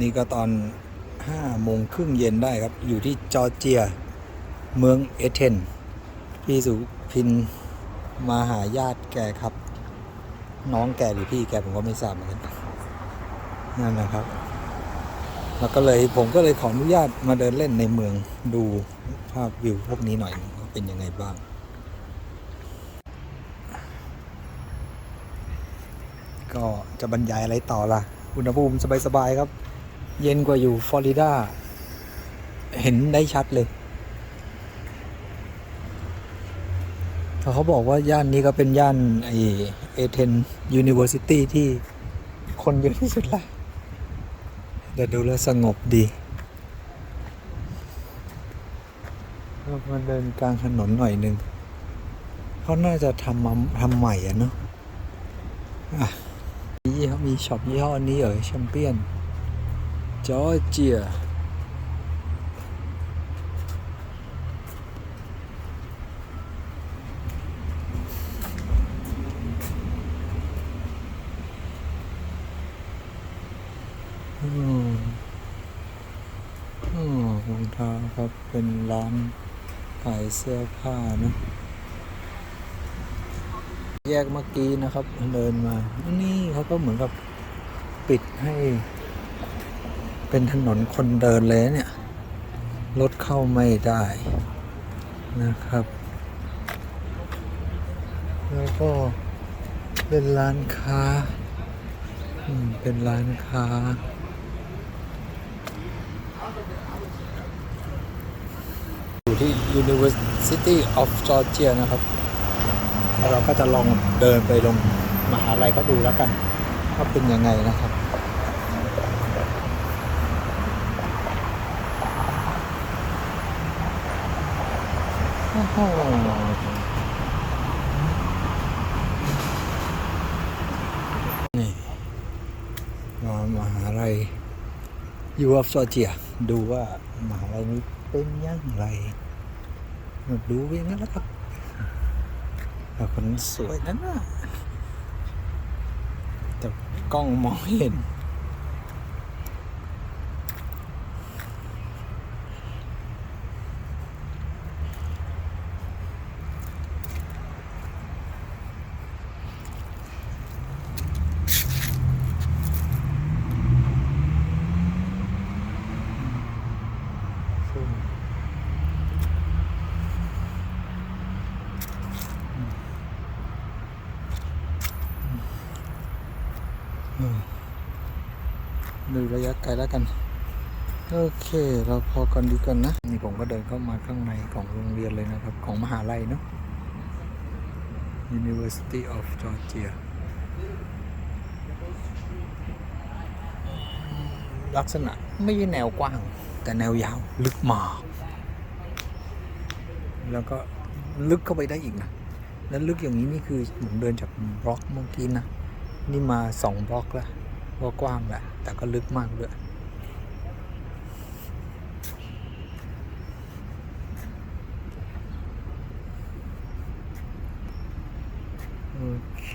นี่ก็ตอนห้าโมงครึ่งเย็นได้ครับ อยู่ที่จอร์เจีย เมืองเอเธนพี่สุพินมาหาญาติแกครับ น้องแกหรือพี่แกผมก็ไม่ทราบเหมือนกันนั่นนะครับ แล้วก็เลยผมก็เลยขออนุญาตมาเดินเล่นในเมืองดูภาพวิวพวกนี้หน่อยว่าเป็นยังไงบ้าง ก็จะบรรยายอะไรต่อล่ะ อุณหภูมิสบายๆครับ เย็นกว่าอยู่ฟลอริดา เห็นได้ชัดเลยเขาบอกว่าย่านนี้ก็เป็นย่านไอเอเธนยูนิเวอร์ซิตี้ที่คนเยอะที่สุดละแต่ดูแล้วสงบดีก็มาเดินกลางถนนหน่อยหนึ่งเขาน่าจะทำมาทำใหม่อะเนาะอะยี่ห้อมีช็อปยี่ห้อนี้เหรอแชมเปี้ยน จอร์เจียอืมอืมรองเท้าครับเป็นร้านขายเสื้อผ้านะ แยกเมื่อกี้นะครับ เดินมา นี่เขาก็เหมือนกับปิดให้ เป็นถนนคนเดินเลยเนี่ย รถเข้าไม่ได้นะครับ แล้วก็เป็นร้านค้าเป็นร้านค้า อยู่ที่ University of Georgia นะครับเราก็จะลองเดินไปลงมหาลัยก็ดูแล้วกันว่าเป็นยังไงนะครับ โอ้นี่มามหาลัย U of Georgia ดูว่ามหาลัยนี้เป็นยังไรมาดูเองแล้วครับแต่คนสวยนั่นน่ะแต่กล้องมองไม่เห็น ดูระยะไกลแล้วกัน โอเค เราพอกันดีกันนะ นี่ผมก็เดินเข้ามาข้างในของโรงเรียนเลยนะครับ ของมหาลัยเนาะ University of Georgia ลักษณะไม่ใช่แนวกว้าง แต่แนวยาวลึกมากแล้วก็ลึกเข้าไปได้อีกนะ แล้วลึกอย่างนี้นี่คือผมเดินจากบล็อกเมื่อกี้นะ นี่มาสองบล็อกละว่ากว้างแหละ แต่ก็ลึกมากด้วยโอเค